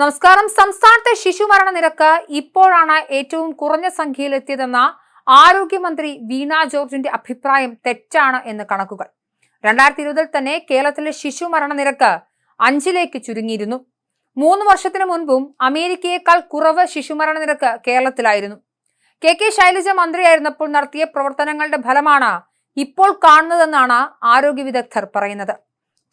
നമസ്കാരം. സംസ്ഥാനത്തെ ശിശുമരണ നിരക്ക് ഇപ്പോഴാണ് ഏറ്റവും കുറഞ്ഞ സംഖ്യയിലെത്തിയതെന്ന ആരോഗ്യമന്ത്രി വീണ ജോർജിന്റെ അഭിപ്രായം തെറ്റാണ് എന്ന് കണക്കുകൾ. രണ്ടായിരത്തി ഇരുപതിൽ തന്നെ കേരളത്തിലെ ശിശുമരണ നിരക്ക് അഞ്ചിലേക്ക് ചുരുങ്ങിയിരുന്നു. മൂന്ന് വർഷത്തിന് മുൻപും അമേരിക്കയേക്കാൾ കുറവ് ശിശുമരണ നിരക്ക് കേരളത്തിലായിരുന്നു. കെ കെ ശൈലജ മന്ത്രിയായിരുന്നപ്പോൾ നടത്തിയ പ്രവർത്തനങ്ങളുടെ ഫലമാണ് ഇപ്പോൾ കാണുന്നതെന്നാണ് ആരോഗ്യ വിദഗ്ധർ പറയുന്നത്.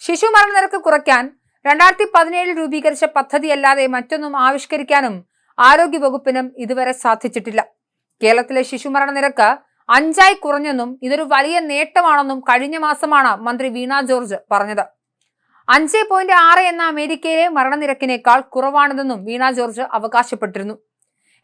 ശിശുമരണ നിരക്ക് കുറയ്ക്കാൻ രണ്ടായിരത്തി പതിനേഴിൽ രൂപീകരിച്ച പദ്ധതിയല്ലാതെ മറ്റൊന്നും ആവിഷ്കരിക്കാനും ആരോഗ്യ വകുപ്പിനും ഇതുവരെ സാധിച്ചിട്ടില്ല. കേരളത്തിലെ ശിശുമരണ നിരക്ക് അഞ്ചായി കുറഞ്ഞെന്നും ഇതൊരു വലിയ നേട്ടമാണെന്നും കഴിഞ്ഞ മാസമാണ് മന്ത്രി വീണ ജോർജ് പറഞ്ഞത്. അഞ്ച് പോയിന്റ് ആറ് എന്ന അമേരിക്കയിലെ മരണനിരക്കിനേക്കാൾ കുറവാണിതെന്നും വീണ ജോർജ് അവകാശപ്പെട്ടിരുന്നു.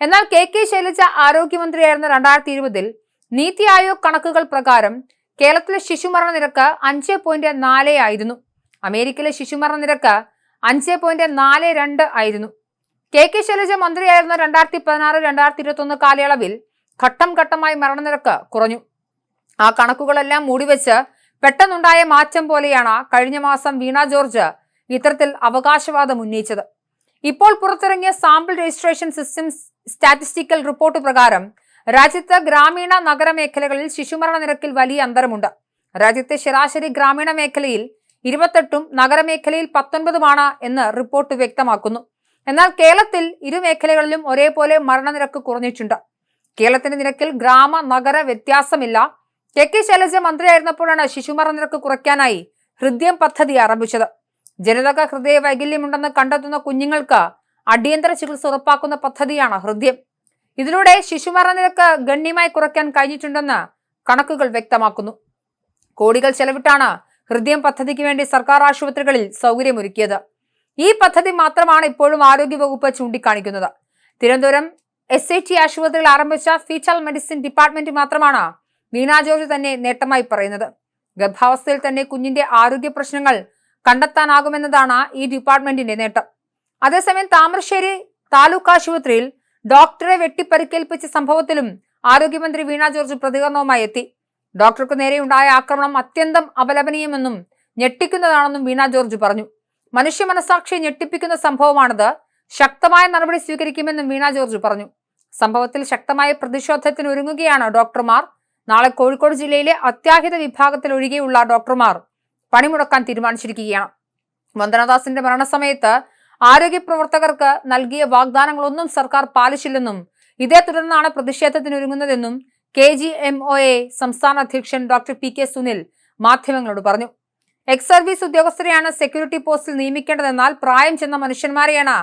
എന്നാൽ കെ കെ ശൈലജ ആരോഗ്യമന്ത്രിയായിരുന്ന രണ്ടായിരത്തി ഇരുപതിൽ നീതി ആയോഗ് കണക്കുകൾ പ്രകാരം കേരളത്തിലെ ശിശുമരണ നിരക്ക് അഞ്ച് പോയിന്റ് നാല് ആയിരുന്നു. അമേരിക്കയിലെ ശിശുമരണ നിരക്ക് അഞ്ച് പോയിന്റ് നാല് രണ്ട് ആയിരുന്നു. കെ കെ ശൈലജ മന്ത്രിയായിരുന്ന രണ്ടായിരത്തി പതിനാറ് രണ്ടായിരത്തി ഇരുപത്തി ഒന്ന് കാലയളവിൽ ഘട്ടം ഘട്ടമായി മരണനിരക്ക് കുറഞ്ഞു. ആ കണക്കുകളെല്ലാം മൂടിവെച്ച് പെട്ടെന്നുണ്ടായ മാറ്റം പോലെയാണ് കഴിഞ്ഞ മാസം വീണ ജോർജ് ഇത്തരത്തിൽ അവകാശവാദം ഉന്നയിച്ചത്. ഇപ്പോൾ പുറത്തിറങ്ങിയ sample registration system statistical report പ്രകാരം രാജ്യത്ത് ഗ്രാമീണ നഗര മേഖലകളിൽ ശിശുമരണ നിരക്കിൽ വലിയ അന്തരമുണ്ട്. രാജ്യത്തെ ശരാശരി ഗ്രാമീണ മേഖലയിൽ ഇരുപത്തെട്ടും നഗരമേഖലയിൽ പത്തൊൻപതുമാണ് എന്ന് റിപ്പോർട്ട് വ്യക്തമാക്കുന്നു. എന്നാൽ കേരളത്തിൽ ഇരു മേഖലകളിലും ഒരേപോലെ മരണനിരക്ക് കുറഞ്ഞിട്ടുണ്ട്. കേരളത്തിന്റെ നിരക്കിൽ ഗ്രാമ നഗര വ്യത്യാസമില്ല. കെ കെ ശൈലജ മന്ത്രിയായിരുന്നപ്പോഴാണ് ശിശുമരണനിരക്ക് കുറയ്ക്കാനായി ഹൃദയം പദ്ധതി ആരംഭിച്ചത്. ജനിതക ഹൃദയ വൈകല്യമുണ്ടെന്ന് കണ്ടെത്തുന്ന കുഞ്ഞുങ്ങൾക്ക് അടിയന്തര ചികിത്സ ഉറപ്പാക്കുന്ന പദ്ധതിയാണ് ഹൃദയം. ഇതിലൂടെ ശിശുമരണനിരക്ക് ഗണ്യമായി കുറയ്ക്കാൻ കഴിഞ്ഞിട്ടുണ്ടെന്ന് കണക്കുകൾ വ്യക്തമാക്കുന്നു. കോടികൾ ചെലവിട്ടാണ് ഹൃദയം പദ്ധതിക്ക് വേണ്ടി സർക്കാർ ആശുപത്രികളിൽ സൗകര്യമൊരുക്കിയത്. ഈ പദ്ധതി മാത്രമാണ് ഇപ്പോഴും ആരോഗ്യവകുപ്പ് ചൂണ്ടിക്കാണിക്കുന്നത്. തിരുവനന്തപുരം എസ് ഐ ടി ആശുപത്രിയിൽ ആരംഭിച്ച ഫീറ്റൽ മെഡിസിൻ ഡിപ്പാർട്ട്മെന്റ് മാത്രമാണ് വീണ ജോർജ് തന്നെ നേട്ടമായി പറയുന്നത്. ഗർഭാവസ്ഥയിൽ തന്നെ കുഞ്ഞിന്റെ ആരോഗ്യ പ്രശ്നങ്ങൾ കണ്ടെത്താനാകുമെന്നതാണ് ഈ ഡിപ്പാർട്ട്മെന്റിന്റെ നേട്ടം. അതേസമയം താമരശ്ശേരി താലൂക്ക് ആശുപത്രിയിൽ ഡോക്ടറെ വെട്ടിപ്പരിക്കേൽപ്പിച്ച സംഭവത്തിലും ആരോഗ്യമന്ത്രി വീണ ജോർജ് പ്രതികരണവുമായി എത്തി. ഡോക്ടർക്ക് നേരെയുണ്ടായ ആക്രമണം അത്യന്തം അപലപനീയമെന്നും ഞെട്ടിക്കുന്നതാണെന്നും വീണ ജോർജ് പറഞ്ഞു. മനുഷ്യ മനസാക്ഷിയെ ഞെട്ടിപ്പിക്കുന്ന സംഭവമാണിത്. ശക്തമായ നടപടി സ്വീകരിക്കുമെന്നും വീണ ജോർജ് പറഞ്ഞു. സംഭവത്തിൽ ശക്തമായ പ്രതിഷേധത്തിന് ഒരുങ്ങുകയാണ് ഡോക്ടർമാർ. നാളെ കോഴിക്കോട് ജില്ലയിലെ അത്യാഹിത വിഭാഗത്തിൽ ഒഴികെയുള്ള ഡോക്ടർമാർ പണിമുടക്കാൻ തീരുമാനിച്ചിരിക്കുകയാണ്. വന്ദനദാസിന്റെ മരണസമയത്ത് ആരോഗ്യ പ്രവർത്തകർക്ക് നൽകിയ വാഗ്ദാനങ്ങളൊന്നും സർക്കാർ പാലിച്ചില്ലെന്നും ഇതേ തുടർന്നാണ് പ്രതിഷേധത്തിനൊരുങ്ങുന്നതെന്നും K G M O A സംസ്ഥാന അധ്യക്ഷൻ ഡോക്ടർ പി കെ സുനിൽ മാധ്യമങ്ങളോട് പറഞ്ഞു. എക്സ് സർവീസ് ഉദ്യോഗസ്ഥരെയാണ് സെക്യൂരിറ്റി പോസ്റ്റിൽ നിയമിക്കേണ്ടതെന്നാൽ പ്രായം ചെന്ന മനുഷ്യന്മാരെയാണ്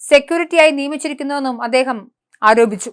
സെക്യൂരിറ്റിയായി നിയമിച്ചിരിക്കുന്നതെന്നും അദ്ദേഹം ആരോപിച്ചു.